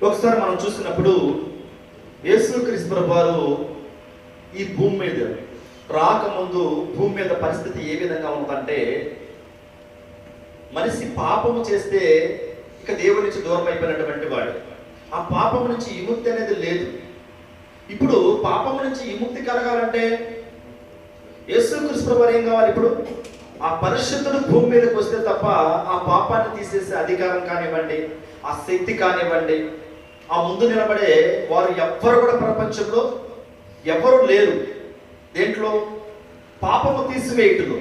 ఒకసారి మనం చూసినప్పుడు యేసుక్రీస్తు వారు ఈ భూమి మీద రాకముందు భూమి మీద పరిస్థితి ఏ విధంగా ఉందంటే మనిషి పాపము చేస్తే ఇక దేవుడి నుంచి దూరం అయిపోయినటువంటి వాడు. ఆ పాపం నుంచి విముక్తి అనేది లేదు. ఇప్పుడు పాపం నుంచి విముక్తి కలగాలంటే యేసుక్రీస్తు వారు ఏం కావాలి ఇప్పుడు? ఆ పరిశుద్ధుడు భూమి మీదకి వస్తే తప్ప ఆ పాపాన్ని తీసేసే అధికారం కానివ్వండి ఆ శక్తి కానివ్వండి ఆ ఆ ముందు నిలబడే వారు ఎవ్వరు కూడా ప్రపంచంలో ఎవరు లేరు. దేంట్లో పాపము తీసివేయటంలో.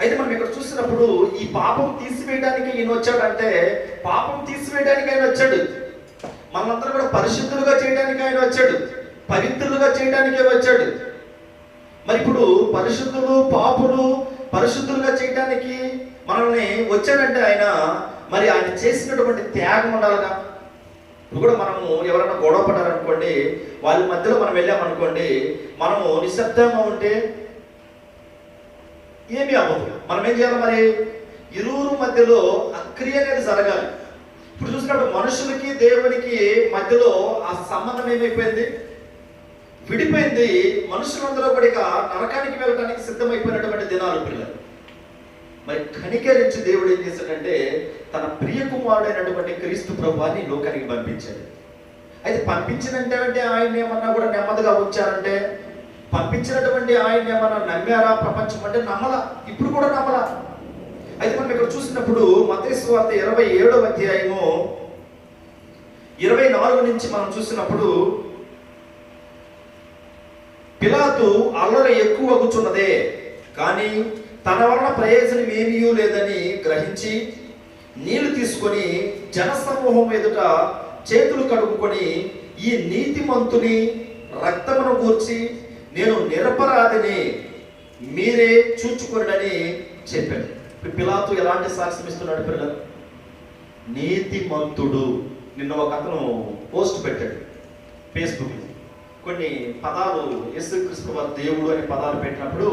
అయితే మనం ఇక్కడ చూసినప్పుడు ఈ పాపం తీసివేయడానికి ఈయన వచ్చాడంటే పాపం తీసివేయడానికి ఆయన వచ్చాడు. మనందరూ కూడా పరిశుద్ధులుగా చేయడానికి ఆయన వచ్చాడు. పవిత్రులుగా చేయడానికే వచ్చాడు. మరి ఇప్పుడు పరిశుద్ధులు పాపులు పరిశుద్ధులుగా చేయడానికి మనల్ని వచ్చాడంటే ఆయన మరి ఆయన చేసినటువంటి త్యాగం ఉండాలిగా? ఇప్పుడు కూడా మనము ఎవరైనా గొడవ పడ్డారనుకోండి వాళ్ళ మధ్యలో మనం వెళ్ళామనుకోండి మనము నిశ్శబ్దంగా ఉంటే ఏమీ అవ్వదు. మనం ఏం చేయాలి మరి? ఇరువురు మధ్యలో అక్రియ అనేది జరగాలి. ఇప్పుడు చూసినప్పుడు మనుషులకి దేవునికి మధ్యలో ఆ సంబంధం ఏమైపోయింది? విడిపోయింది. మనుషులందరూ కూడా నరకానికి వెళ్ళడానికి సిద్ధమైపోయినటువంటి దినాలు పిల్లలు. మరి కనికరించి దేవుడు ఏం చేశాడంటే తన ప్రియ కుమారుడైనటువంటి క్రీస్తు ప్రభువాన్ని లోకానికి పంపించాడు. అయితే పంపించినంటే అంటే ఆయన ఏమన్నా కూడా నెమ్మదిగా వచ్చారంటే పంపించినటువంటి ఆయన ఏమన్నా నమ్మారా ప్రపంచం అంటే నమ్మలా ఇప్పుడు కూడా నమ్మలా. అయితే మనం ఇక్కడ చూసినప్పుడు మతేసు వార్త ఇరవై ఏడవ అధ్యాయము ఇరవై నాలుగు నుంచి మనం చూసినప్పుడు పిలాతు అల్లరి ఎక్కువ కూర్చున్నదే కానీ తన వలన ప్రయోజనం ఏమీ లేదని గ్రహించి నీళ్ళు తీసుకొని జనసమూహం ఎదుట చేతులు కడుక్కొని ఈ నీతిమంతుని రక్తమును గూర్చి నేను నిరపరాధిని మీరే చూచుకొనని చెప్పాడు. పిలాతు ఎలాంటి సాక్ష్యం ఇస్తున్నాడు పిల్లలు? నీతిమంతుడు. నిన్న ఒక అతను పోస్ట్ పెట్టాడు ఫేస్బుక్ కొన్ని పదాలు యేసుక్రీస్తు వారి దేవుడు అనే పదాలు పెట్టినప్పుడు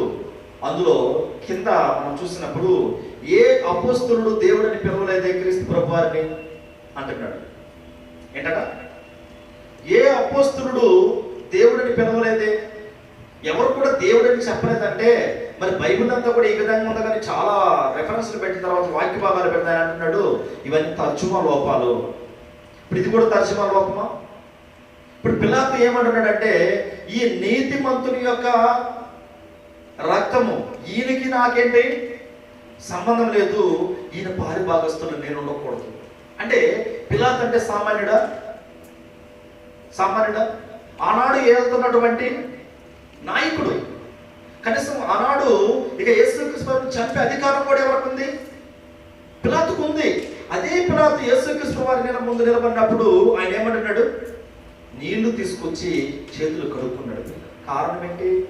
అందులో కింద మనం చూసినప్పుడు ఏ అపోస్తులుడు దేవుడిని పిలవలేదే క్రీస్తు ప్రభు వారిని అంటున్నాడు. ఏంటట? ఏ అపోస్తులుడు దేవుడిని పిలవలేదే? ఎవరు కూడా దేవుడిని చెప్పలేదంటే మరి బైబిల్ అంతా కూడా ఈ విధంగా ఉంది కానీ చాలా రెఫరెన్స్లు పెట్టిన తర్వాత వాక్య భాగాలు పెడతాయని అంటున్నాడు. ఇవన్నీ తర్జుమా లోపాలు. ఇప్పుడు ఇది కూడా తర్జుమా లోపమా? ఇప్పుడు పిలాతు ఏమంటున్నాడంటే ఈ నీతిమంతుని యొక్క రక్తము. ఈయనకి నాకేంటి? సంబంధం లేదు. ఈయన పారిభాగస్తులు నేను ఉండకూడదు. అంటే పిలాత్ అంటే సామాన్యుడా? సామాన్యుడా? ఆనాడు ఏలుతున్నటువంటి నాయకుడు. కనీసం ఆనాడు ఇక యేసుక్రీస్తు చంపే అధికారం కూడా ఎవరికి ఉంది పిలాతుకు ఉంది. అదే పిలాతు యేసుక్రీస్తు వారి నేను ముందు నిలబడినప్పుడు ఆయన ఏమంటున్నాడు? నీళ్ళు తీసుకొచ్చి చేతులు కడుక్కున్నాడు. కారణం ఏంటి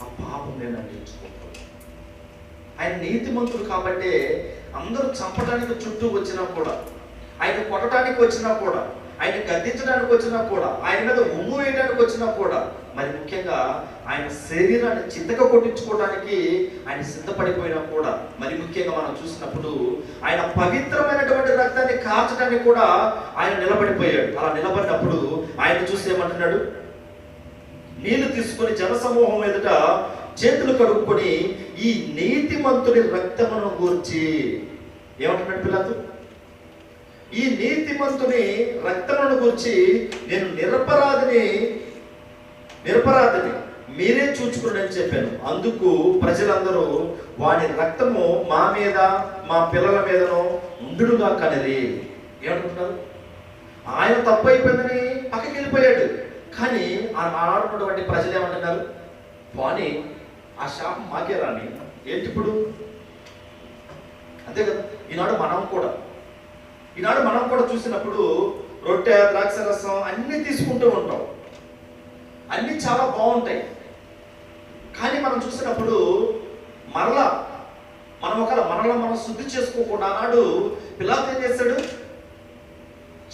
ఆ పాపం నేను అందించుకోకూడదు ఆయన నీతిమంతుడు కాబట్టి అందరూ చంపడానికి చుట్టూ వచ్చినా కూడా ఆయన కొట్టడానికి వచ్చినా కూడా ఆయన గద్దించడానికి వచ్చినా కూడా ఆయన మీద ఉమ్ము వేయడానికి వచ్చినా కూడా మరి ముఖ్యంగా ఆయన శరీరాన్ని చింతక కొట్టించుకోవడానికి ఆయన సిద్ధపడిపోయినా కూడా మరి ముఖ్యంగా మనం చూసినప్పుడు ఆయన పవిత్రమైనటువంటి రక్తాన్ని కాల్చడానికి కూడా ఆయన నిలబడిపోయాడు. అలా నిలబడినప్పుడు ఆయన చూసి ఏమంటున్నాడు? నీళ్ళు తీసుకుని జనసమూహం ఎదుట చేతులు కడుక్కొని ఈ నీతిమంతుడి రక్తమును గూర్చి ఏమంటున్నాడు పిల్లలు ఈ నీతిమంతుని రక్తమును గూర్చి నేను నిరపరాధిని నిరపరాధిని మీరే చూచుకున్నాడని చెప్పాను. అందుకు ప్రజలందరూ వాడి రక్తము మా మీద మా పిల్లల మీదను ఉండుడుగా కనది ఏమంటున్నారు? ఆయన తప్పు అయిపోయిందని పక్కకి వెళ్ళిపోయాడు కానీ ఆ ఆడుతున్నటువంటి ప్రజలు ఏమంటున్నారు వాణి ఆ శాపం మాకే రాని. ఏంటి ఇప్పుడు? అంతే కదా. ఈనాడు మనం కూడా. ఈనాడు మనం కూడా చూసినప్పుడు రొట్టె ద్రాక్ష రసం అన్నీ తీసుకుంటూ ఉంటాం. అన్నీ చాలా బాగుంటాయి. కానీ మనం చూసినప్పుడు మరలా మనం ఒకవేళ మనలో మనం శుద్ధి చేసుకోకుండా ఆనాడు పిల్లలు ఏం చేస్తాడు?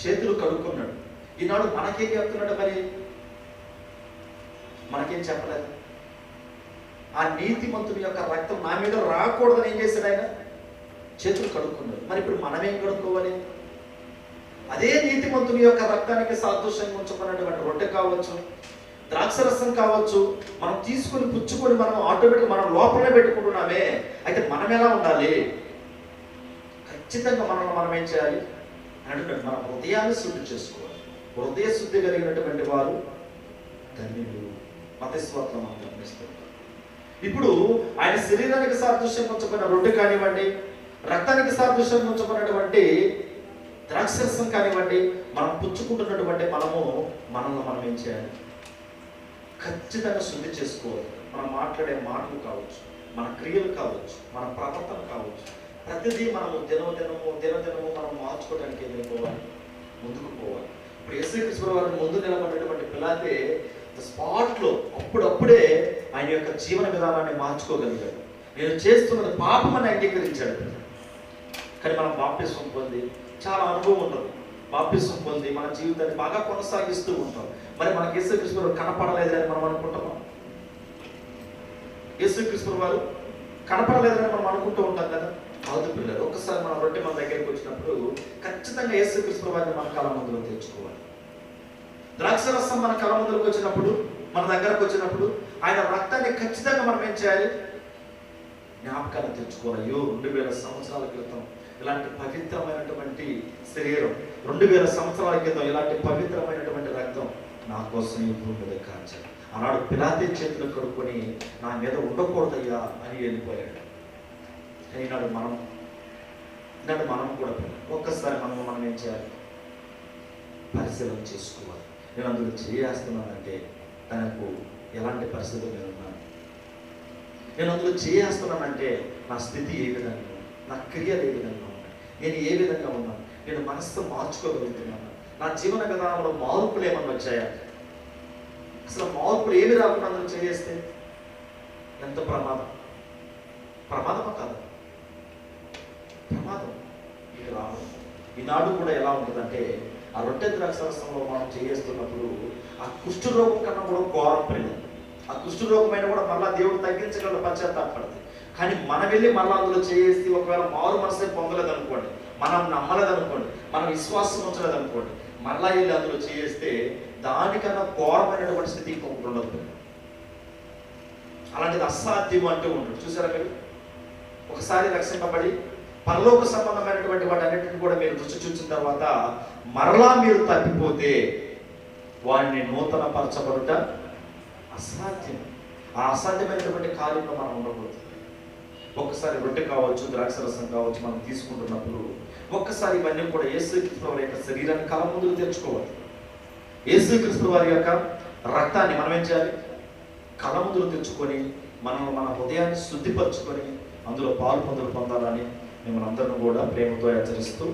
చేతులు కడుక్కున్నాడు. ఈనాడు మనకేం చెప్తున్నాడు మరి? మనకేం చెప్పలేదు? ఆ నీతిమంతుని యొక్క రక్తం నా మీద రాకూడదని ఏం చేశాడు ఆయన? చేతులు కడుక్కున్నాడు. మరి ఇప్పుడు మనం ఏం కడుక్కోవాలి? అదే నీతిమంతుని యొక్క రక్తానికి సాదృశ్యంగా ఉంచబడినటువంటి రొట్టె కావచ్చు ద్రాక్షరసం కావచ్చు మనం తీసుకొని పుచ్చుకొని మనం ఆటోమేటిక్ మనం లోపలే పెట్టుకుంటున్నామే. అయితే మనం ఎలా ఉండాలి? ఖచ్చితంగా మనల్ని మనం ఏం చేయాలి? అంటే మన హృదయాన్ని శుద్ధి చేసుకోవాలి. హృదయ శుద్ధి కలిగినటువంటి వారు ధన్యులు. మతస్వార్థం మనం ఇప్పుడు ఆయన శరీరానికి సాదృశ్యం ఉంచబడిన రొట్టె కానివ్వండి రక్తానికి సాదృశ్యం ఉంచబడినటువంటి ద్రాక్షరసం కానివ్వండి మనం పుచ్చుకుంటున్నటువంటి మనము మనల్ని మనం ఏం చేయాలి? ఖచ్చితంగా శుద్ధి చేసుకోవాలి. మనం మాట్లాడే మాటలు కావచ్చు మన క్రియలు కావచ్చు మన ప్రవర్తన కావచ్చు. ప్రతిదీ మనము దినోదినము దినదినము మనం మార్చుకోవడానికి ఏం ముందుకు పోవాలి. ఇప్పుడు యేసుక్రీస్తు వారు ముందు నిలబడినటువంటి పిల్లాతే స్పాట్లో అప్పుడప్పుడే ఆయన యొక్క జీవన విధానాన్ని మార్చుకోగలిగాడు. నేను చేస్తున్నది అని అంగీకరించాడు. కానీ మనం బాప్తిస్వం పొంది చాలా అనుభవం ఉంటుంది బాప్తిస్వం పొంది మన జీవితాన్ని బాగా కొనసాగిస్తూ ఉంటాం. మరి మనకి యేసుక్రీస్తు కనపడలేదని మనం అనుకుంటున్నాం యేసుక్రీస్తు వారు కనపడలేదని మనం అనుకుంటూ ఉంటాం కదా? కాదు పిల్లలు ఒక్కసారి మనం రొట్టె మన దగ్గరికి వచ్చినప్పుడు ఖచ్చితంగా యేసుక్రీస్తు వారిని మన కాలం ముందులో తెచ్చుకోవాలి. ద్రాక్షరసం మన కళ ముందులకు వచ్చినప్పుడు మన దగ్గరకు వచ్చినప్పుడు ఆయన రక్తాన్ని ఖచ్చితంగా మనం ఏం చేయాలి? జ్ఞాపకాన్ని తెచ్చుకోవాలి. అయ్యో రెండు వేల సంవత్సరాల క్రితం ఇలాంటి పవిత్రమైనటువంటి శరీరం రెండు వేల సంవత్సరాల క్రితం ఇలాంటి పవిత్రమైనటువంటి రక్తం నా కోసం ఈ భూమి మీద కాల్చాడు ఆనాడు పిలాతి చేతులు కడుక్కొని నా మీద ఉండకూడదయ్యా అని వెళ్ళిపోయాడు. కానీ ఈనాడు మనం ఈనాడు మనం కూడా ఒక్కసారి మనం మనం ఏం చేయాలి? పరిశీలన చేసుకోవాలి. నేను అందులో చేయేస్తున్నానంటే తనకు ఎలాంటి పరిస్థితులు నేను ఉన్నాను? నేను అందులో చేయేస్తున్నానంటే నా స్థితి ఏ విధంగా నా క్రియలు ఏ విధంగా ఉన్నాయి? నేను ఏ విధంగా ఉన్నాను? నేను మనస్సు మార్చుకోగలుగుతున్నాను? నా జీవన విధానంలో మార్పులు ఏమన్నా వచ్చాయా? అసలు మార్పులు ఏమి రాకుండా అందులో చేస్తే ఎంత ప్రమాదం? ప్రమాదమా కాదు. ప్రమాదం. ఇది రావడం. ఈనాడు కూడా ఎలా ఉంటుందంటే ఆ రొట్టె ద్రాక్షరసంలో మనం చేస్తున్నప్పుడు ఆ కుష్ఠ రోగం కన్నా కూడా ఘోరం పడింది ఆ కుష్ఠ రోగమైన కూడా మళ్ళా దేవుడు తగ్గించగల పశ్చాత్తాపడుతుంది కానీ మనం వెళ్ళి మళ్ళీ అందులో చేసి ఒకవేళ మారు మనసే పొందలేదు అనుకోండి మనం నమ్మలేదనుకోండి మనం విశ్వాసం ఉంచలేదనుకోండి మళ్ళా వెళ్ళి అందులో చేస్తే దానికన్నా ఘోరమైనటువంటి స్థితి ఇంకొకటి ఉండదు. అలాంటిది అసాధ్యం అంటూ ఉంటుంది చూసారా మీరు? ఒకసారి రక్షింపబడి పరలోక సంబంధమైనటువంటి వాటన్నిటిని కూడా మీరు రుచి చూసిన తర్వాత మరలా మీరు తప్పిపోతే వాడిని నూతన పరచబడుట అసాధ్యం. ఆ అసాధ్యమైనటువంటి కార్యంలో మనం ఉండకూడదు. ఒక్కసారి రొట్టె కావచ్చు ద్రాక్షరసం కావచ్చు మనం తీసుకుంటున్నప్పుడు ఒక్కసారి ఇవన్నీ కూడా యేసుక్రీస్తు వారి యొక్క శరీరాన్ని కళ ముందుకు తెచ్చుకోవాలి యేసుక్రీస్తు వారి యొక్క రక్తాన్ని మనం ఏం చేయాలి? కళ ముందులు తెచ్చుకొని మనం మన హృదయాన్ని శుద్ధిపరచుకొని అందులో పాలు పొందులు పొందాలని మిమ్మల్ని అందరిని కూడా ప్రేమతో హెచ్చరిస్తూ